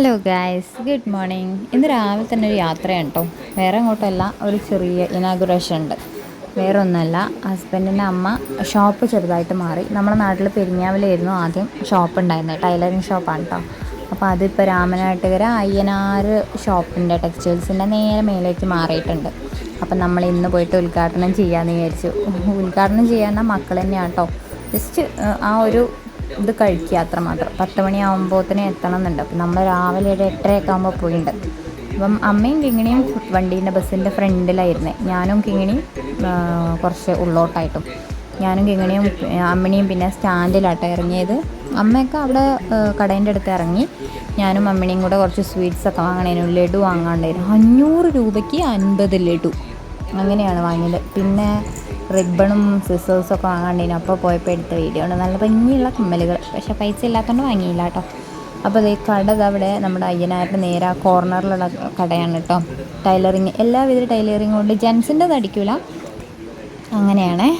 Guys good morning ഇന്ന് രാവിലെ തന്നെ ഒരു യാത്രയാണ് കേട്ടോ വേറെ അങ്ങോട്ടല്ല ഒരു ചെറിയ ഇനാഗുറേഷൻ ഉണ്ട്. വേറെ ഒന്നല്ല ഹസ്ബൻഡിന്റെ അമ്മ ഷോപ്പ് ചെറുതായിട്ട് മാറി. നമ്മുടെ നാട്ടിൽ പെരിഞ്ഞാവിലായിരുന്നു ആദ്യം ഷോപ്പ് ഉണ്ടായിരുന്നത്. ടൈലറിങ് ഷോപ്പാണ് കേട്ടോ അപ്പോൾ അതിപ്പോൾ രാമനാട്ടുകര അയ്യനാറ് ഷോപ്പിന്റെ ടെക്സ്റ്റൈൽസിന്റെ നേരെ മേലേക്ക് മാറിയിട്ടുണ്ട്. അപ്പം നമ്മൾ ഇന്ന് പോയിട്ട് ഉദ്ഘാടനം ചെയ്യാമെന്ന് വിചാരിച്ചു. ഉദ്ഘാടനം ചെയ്യാൻ മക്കൾ തന്നെയാണ് കേട്ടോ ജസ്റ്റ് ആ ഒരു ഇത് കഴിക്കുക അത്രമാത്രം. പത്ത് മണിയാകുമ്പോഴത്തേനും എത്തണം എന്നുണ്ട് അപ്പം നമ്മൾ രാവിലെ ഒരു എട്ടരയൊക്കെ ആകുമ്പോൾ പോയിട്ടുണ്ട് അപ്പം അമ്മയും കിങ്ങിണിയും വണ്ടീന്റെ ബസ്സിന്റെ ഫ്രണ്ടിലായിരുന്നേ. ഞാനും കിങ്ങിണിയും കുറച്ച് ഉള്ളോട്ടായിട്ടും. ഞാനും കിങ്ങിണിയും അമ്മിണിയും പിന്നെ സ്റ്റാൻഡിലാട്ടോ ഇറങ്ങിയത്. അമ്മയൊക്കെ അവിടെ കടേന്റെ അടുത്ത് ഇറങ്ങി. ഞാനും അമ്മിണിയും കൂടെ കുറച്ച് സ്വീറ്റ്സ് ഒക്കെ വാങ്ങണേനു. ലഡു വാങ്ങാണ്ടായിരുന്നു. അഞ്ഞൂറ് രൂപയ്ക്ക് അൻപത് ലഡു. അങ്ങനെയാണ് വാങ്ങിയത്. പിന്നെ റിബണും ഒക്കെ വാങ്ങാണ്ടിന് അപ്പോൾ പോയപ്പോൾ എടുത്ത വീഡിയോ ആണ്. നല്ല ഭംഗിയുള്ള കമ്മലുകൾ. പക്ഷേ പൈസ ഇല്ലാത്തതുകൊണ്ട് വാങ്ങിയില്ല കേട്ടോ. അപ്പോൾ ഈ കട അവിടെ നമ്മുടെ അയ്യനായിട്ട് നേരെ ആ കോർണറിലുള്ള കടയാണ് കേട്ടോ. ടൈലറിങ്. എല്ലാവിധ ടൈലറിങ് കൊണ്ട് ജെൻസിന്റെ അടിക്കില്ല അങ്ങനെയാണേ.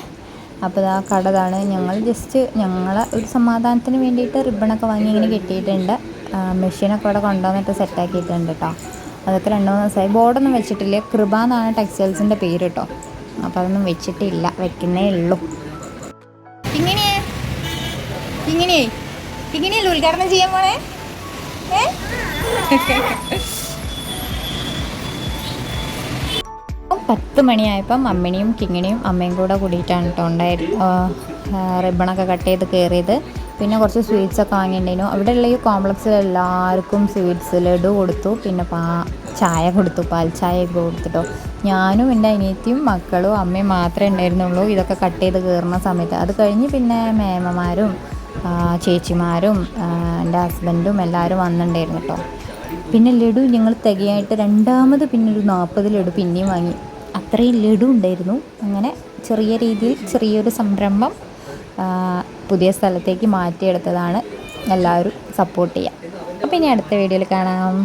അപ്പോൾ ആ കടതാണ് ഞങ്ങൾ ജസ്റ്റ് ഞങ്ങളെ ഒരു സമാധാനത്തിന് വേണ്ടിയിട്ട് റിബണൊക്കെ വാങ്ങി ഇങ്ങനെ കെട്ടിയിട്ടുണ്ട്. മെഷീനൊക്കെ അവിടെ കൊണ്ടുവന്നിട്ട് സെറ്റാക്കിയിട്ടുണ്ട് കേട്ടോ. അതൊക്കെ രണ്ട് മൂന്ന് ദിവസമായി. ബോർഡൊന്നും വെച്ചിട്ടില്ല. കൃപ എന്നാണ് ടെക്സ്റ്റൈൽസിന്റെ പേര് കേട്ടോ. അപ്പോൾ അതൊന്നും വെച്ചിട്ടില്ല വെക്കുന്നേ ഉള്ളൂ. ഇങ്ങനെ ഇങ്ങനെ ഇങ്ങനെയല്ല ഉദ്ഘാടനം ചെയ്യാൻ പോണേ? പത്ത് മണിയായപ്പം അമ്മിണിയും കിങ്ങിണിയും അമ്മയും കൂടെ കൂടിയിട്ടാണ് കേട്ടോ ഉണ്ടായിരുന്നു റിബണൊക്കെ കട്ട് ചെയ്ത് കയറിയത് പിന്നെ കുറച്ച് സ്വീറ്റ്സ് ഒക്കെ വാങ്ങിയിട്ടുണ്ടായിരുന്നു. ഉള്ള ഈ കോംപ്ലക്സിൽ എല്ലാവർക്കും സ്വീറ്റ്സ് ലഡു കൊടുത്തു. പിന്നെ പാ ചായ കൊടുത്തു. പാൽ ഒക്കെ കൊടുത്തിട്ടോ. ഞാനും എന്റെ അനിയത്തിയും മക്കളും അമ്മയും മാത്രമേ ഉണ്ടായിരുന്നുള്ളൂ. ഇതൊക്കെ കട്ട് ചെയ്ത് കയറുന്ന സമയത്ത്. അത് കഴിഞ്ഞ് പിന്നെ മേമമാരും ചേച്ചിമാരും എന്റെ ഹസ്ബൻഡും എല്ലാവരും വന്നിട്ടുണ്ടായിരുന്നു കേട്ടോ. പിന്നെ ലഡു ഞങ്ങൾ തികയായിട്ട് രണ്ടാമത് പിന്നെ ഒരു നാൽപ്പത് ലഡു പിന്നെയും വാങ്ങി. അത്രയും ലഡു ഉണ്ടായിരുന്നു. അങ്ങനെ ചെറിയ രീതിയിൽ ചെറിയൊരു സംരംഭം പുതിയ സ്ഥലത്തേക്ക് മാറ്റിയെടുത്തതാണ്. എല്ലാവരും സപ്പോർട്ട് ചെയ്യുക അപ്പോൾ ഇനി അടുത്ത വീഡിയോയിൽ കാണാം.